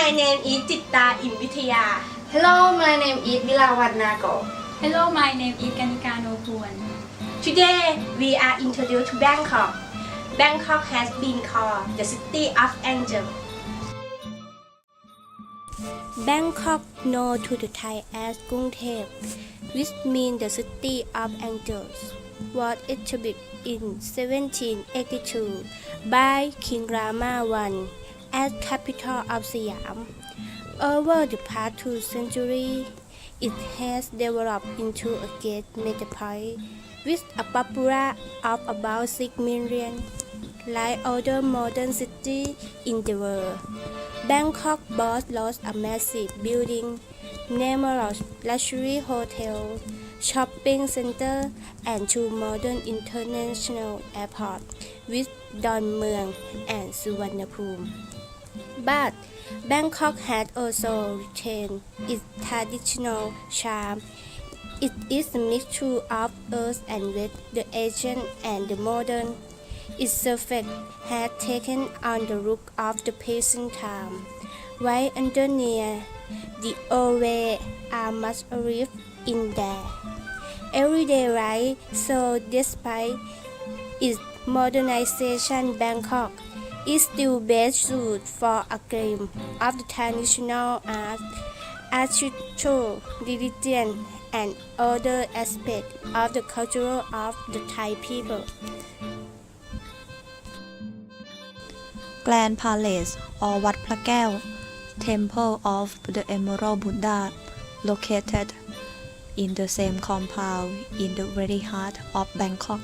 name is Jitta Invitaya. Hello, my name is Vilawan Nago. Hello, my name is Kanika Nopuan. Today we are introduced to Bangkok. Bangkok has been called the city of angels. Bangkok known to the Thai as Kung Thep, which means the city of angels, was established in 1782 by King Rama I as capital of Siam. Over the past two centuries, it has developed into a great metropolis with a population of about 6 million, like other modern cities in the world. Bangkok boasts lots of massive buildings, numerous luxury hotels, shopping centers, and two modern international airports with Don Mueang and Suvarnabhumi. But Bangkok has also retained its traditional charm. It is a mixture of earth and west, the ancient and the modern. Its surface has taken on the look of the peasant town, while underneath the old way are much live in there. Everyday life, so despite its modernization Bangkok is still best suited for a game of the traditional art, architecture, religion, and other aspects of the culture of the Thai people. Grand Palace or Wat Plakel, Temple of the Emerald Buddha, located in the same compound in the very heart of Bangkok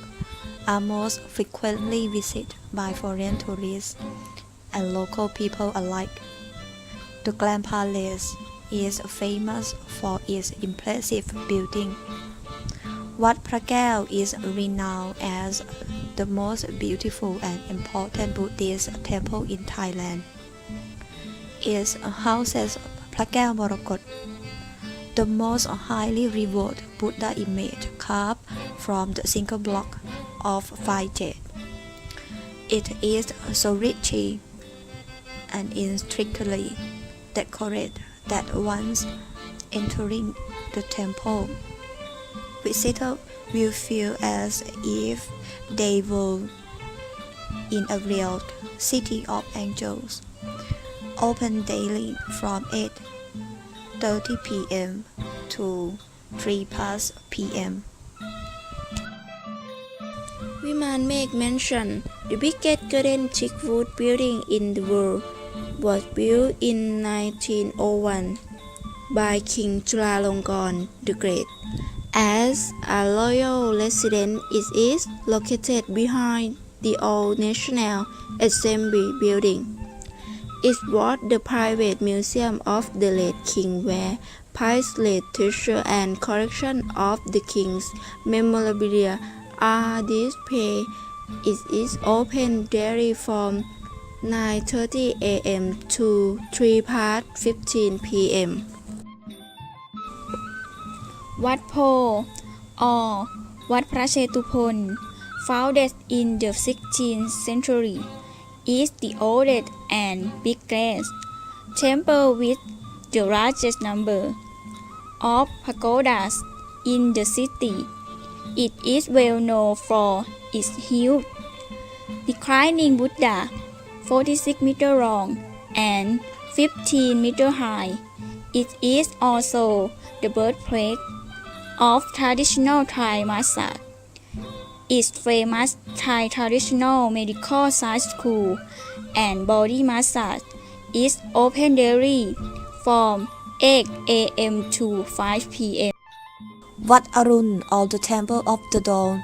are most frequently visited by foreign tourists and local people alike. The Grand Palace is famous for its impressive building. Wat Phra Kaew is renowned as the most beautiful and important Buddhist temple in Thailand. It houses Phra Kaew Morokot, the most highly revered Buddha image carved from the single block of fine. It is so richly and intricately decorated that once entering the temple, visitors will feel as if they were in a real city of angels. Open daily from 8:30 p.m. to 3 past p.m. Must make mention the biggest garden chic wood building in the world was built in 1901 by King Chulalongkorn the Great. As a royal residence, it is located behind the old National Assembly building. It was the private museum of the late king where priceless treasure and collection of the king's memorabilia our display it is open daily from 9.30 a.m. to 3 past 15 p.m. Wat Po or Wat founded in the 16th century, is the oldest and biggest temple with the largest number of pagodas in the city. It is well known for its huge reclining Buddha 46 meter long and 15 meter high. It is also the birthplace of traditional Thai massage. Its famous Thai traditional medical science school and body massage is open daily from 8 a.m. to 5 p.m. Wat Arun or the Temple of the Dawn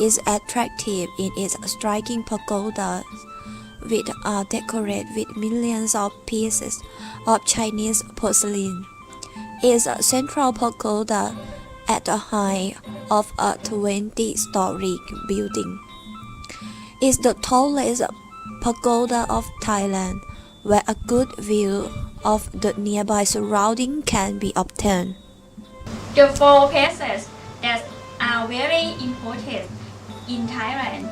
is attractive in its striking pagodas, which are decorated with millions of pieces of Chinese porcelain. Its a central pagoda at the height of a 20-story building is the tallest pagoda of Thailand, where a good view of the nearby surrounding can be obtained. The four places that are very important in Thailand.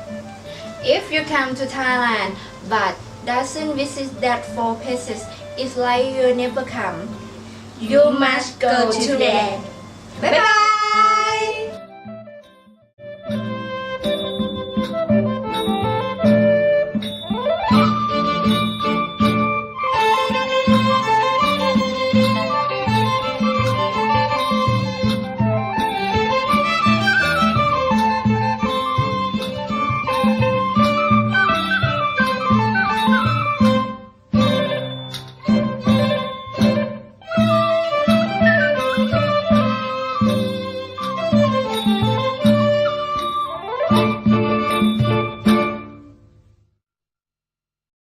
If you come to Thailand but doesn't visit that four places, it's like you never come. You must go to today bye bye